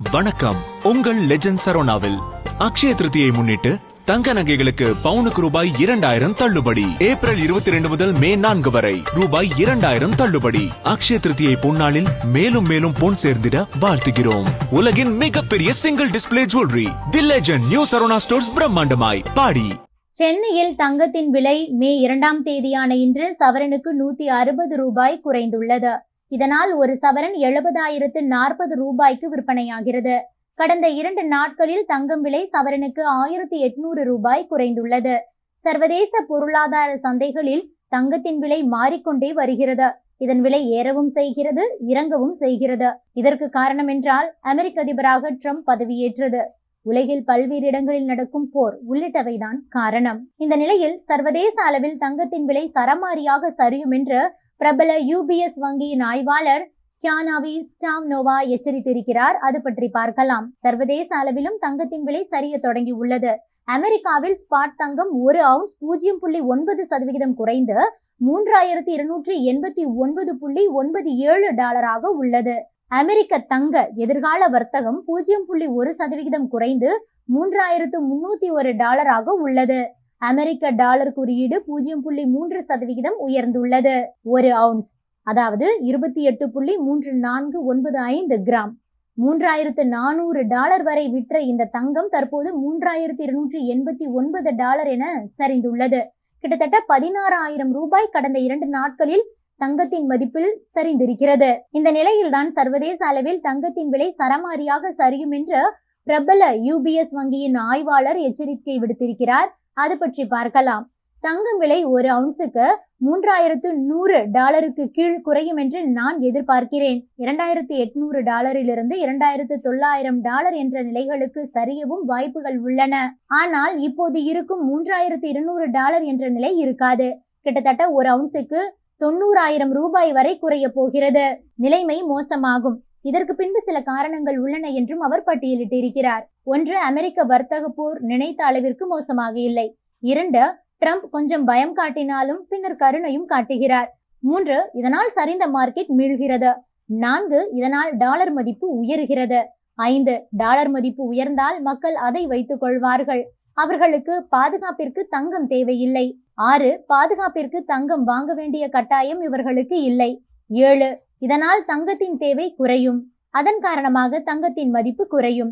வணக்கம். உங்கள் லெஜண்ட் சரோனாவில் அக்ஷய திருத்தியை முன்னிட்டு தங்க நகைகளுக்கு பவுனுக்கு ரூபாய் இரண்டாயிரம் தள்ளுபடி. ஏப்ரல் இருபத்தி ரெண்டு முதல் மே நான்கு வரை ரூபாய் இரண்டாயிரம் தள்ளுபடி. அக்ஷய திருத்தியை பொன்னாளில் மேலும் மேலும் பொன் சேர்ந்திட வாழ்த்துகிறோம். உலகின் மிகப்பெரிய single display jewellery the legend new Saravana stores பிரம்மாண்டமாய். பாடி. சென்னையில் தங்கத்தின் விலை மே இரண்டாம் தேதியான இன்று சவரனுக்கு நூத்தி அறுபது ரூபாய் குறைந்துள்ளது. இதனால் ஒரு சவரன் எழுபதாயிரத்து நாற்பது ரூபாய்க்கு விற்பனையாகிறது. கடந்த இரண்டு நாட்களில் தங்கம் விலை சவரனுக்கு ஆயிரத்தி எட்நூறு ரூபாய் குறைந்துள்ளது. சர்வதேச பொருளாதார சந்தைகளில் தங்கத்தின் விலை மாறிக்கொண்டே வருகிறது. இதன் விலை ஏறவும் செய்கிறது இறங்கவும் செய்கிறது. இதற்கு காரணம் என்றால் அமெரிக்க அதிபராக ட்ரம்ப் பதவியேற்றது. உலகில் பல்வேறு இடங்களில் நடக்கும் போர் உள்ளிட்டவைதான் காரணம். இந்த நிலையில் சர்வதேச அளவில் தங்கத்தின் விலை சரமாரியாக சரியும் என்று பிரபல யூபிஎஸ் வங்கியின் ஆய்வாளர் கியானாவி ஸ்டாவ் நோவா எச்சரித்திருக்கிறார். அது பற்றி பார்க்கலாம். சர்வதேச அளவிலும் தங்கத்தின் விலை சரிய தொடங்கி உள்ளது. அமெரிக்காவில் ஸ்பாட் தங்கம் ஒரு அவுன்ஸ் பூஜ்ஜியம் புள்ளி ஒன்பது சதவிகிதம் குறைந்து மூன்றாயிரத்தி இருநூற்றி எண்பத்தி ஒன்பது புள்ளி ஒன்பது ஏழு டாலராக உள்ளது. அமெரிக்க தங்க எதிர்கால வர்த்தகம் பூஜ்ஜியம் புள்ளி ஒரு சதவிகிதம் குறைந்து மூன்றாயிரத்து முன்னூத்தி ஒரு டாலராக உள்ளது. அமெரிக்க டாலர் குறியீடு பூஜ்ஜியம் புள்ளி மூன்று சதவிகிதம் உயர்ந்துள்ளது. ஒரு அவுன்ஸ் அதாவது இருபத்தி எட்டு புள்ளி மூன்று நான்கு ஒன்பது ஐந்து கிராம். மூன்றாயிரத்து நானூறு டாலர் வரை விற்ற இந்த தங்கம் தற்போது மூன்றாயிரத்து இருநூற்றி எண்பத்தி ஒன்பது டாலர் என சரிந்துள்ளது. கிட்டத்தட்ட பதினாறாயிரம் ரூபாய் கடந்த இரண்டு நாட்களில் தங்கத்தின் மதிப்பில் சரிந்திருக்கிறது. இந்த நிலையில்தான் சர்வதேச அளவில் தங்கத்தின் விலை சரமாரியாக சரியும் என்று பிரபல யூபிஎஸ் வங்கியின் ஆய்வாளர் எச்சரிக்கை விடுத்திருக்கிறார். அது பற்றி பார்க்கலாம். தங்கம் விலை ஒரு அவுன்ஸுக்கு மூன்றாயிரத்து நூறு டாலருக்கு கீழ் குறையும் என்று நான் எதிர்பார்க்கிறேன். இரண்டாயிரத்தி எட்நூறு டாலரிலிருந்து இரண்டாயிரத்து தொள்ளாயிரம் டாலர் என்ற நிலைகளுக்கு சரியவும் வாய்ப்புகள் உள்ளன. ஆனால் இப்போது இருக்கும் மூன்றாயிரத்து இருநூறு டாலர் என்ற நிலை இருக்காது. கிட்டத்தட்ட ஒரு அவுன்ஸுக்கு தொண்ணூறாயிரம் ரூபாய் வரை குறைய போகிறது. நிலைமை மோசமாகும். இதற்கு பின்பு சில காரணங்கள் உள்ளன என்றும் அவர் பட்டியலிட்டிருக்கிறார். ஒன்று அமெரிக்க வர்த்தக போர் நினைத்த அளவிற்கு மோசமாக இல்லை. இரண்டு ட்ரம்ப் கொஞ்சம் பயம் காட்டினாலும் பின்னர் கருணையும் காட்டுகிறார். மூன்று இதனால் சரிந்த மார்க்கெட் மீள்கிறது. நான்கு இதனால் டாலர் மதிப்பு உயர்கிறது. ஐந்து டாலர் மதிப்பு உயர்ந்தால் மக்கள் அதை வைத்துக் கொள்வார்கள். அவர்களுக்கு பாதுகாப்பிற்கு தங்கம் தேவையில்லை. ஆறு பாதுகாப்பிற்கு தங்கம் வாங்க வேண்டிய கட்டாயம் இவர்களுக்கு இல்லை. ஏழு இதனால் தங்கத்தின் தேவை குறையும். அதன் காரணமாக தங்கத்தின் மதிப்பு குறையும்.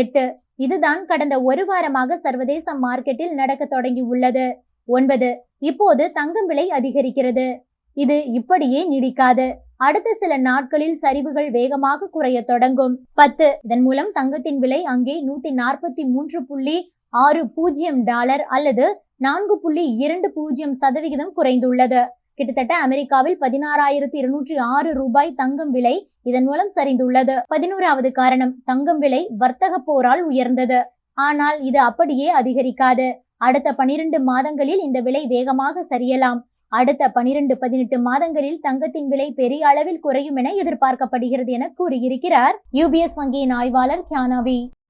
எட்டு இதுதான் கடந்த ஒரு வாரமாக சர்வதேச மார்க்கெட்டில் நடக்க தொடங்கி உள்ளது. ஒன்பது இப்போது தங்கம் விலை அதிகரிக்கிறது. இது இப்படியே நீடிக்காது. அடுத்த சில நாட்களில் சரிவுகள் வேகமாக குறைய தொடங்கும். பத்து இதன் மூலம் தங்கத்தின் விலை அங்கே நூத்தி நாற்பத்தி மூன்று புள்ளி ஆறு பூஜ்ஜியம் டாலர் அல்லது நான்கு புள்ளி இரண்டு பூஜ்ஜியம் சதவிகிதம் குறைந்துள்ளது. கிட்டத்தட்ட அமெரிக்காவில் பதினாறாயிரத்தி இருநூற்றி ஆறு ரூபாய் தங்கம் விலை இதன் மூலம் சரிந்துள்ளது. பதினோராவது காரணம் தங்கம் விலை வர்த்தக போரால் உயர்ந்தது. ஆனால் இது அப்படியே அதிகரிக்காது. அடுத்த பனிரெண்டு மாதங்களில் இந்த விலை வேகமாக சரியலாம். அடுத்த பனிரெண்டு பதினெட்டு மாதங்களில் தங்கத்தின் விலை பெரிய அளவில் குறையும் என எதிர்பார்க்கப்படுகிறது என கூறியிருக்கிறார் யூபிஎஸ் வங்கியின் ஆய்வாளர் கியானாவி.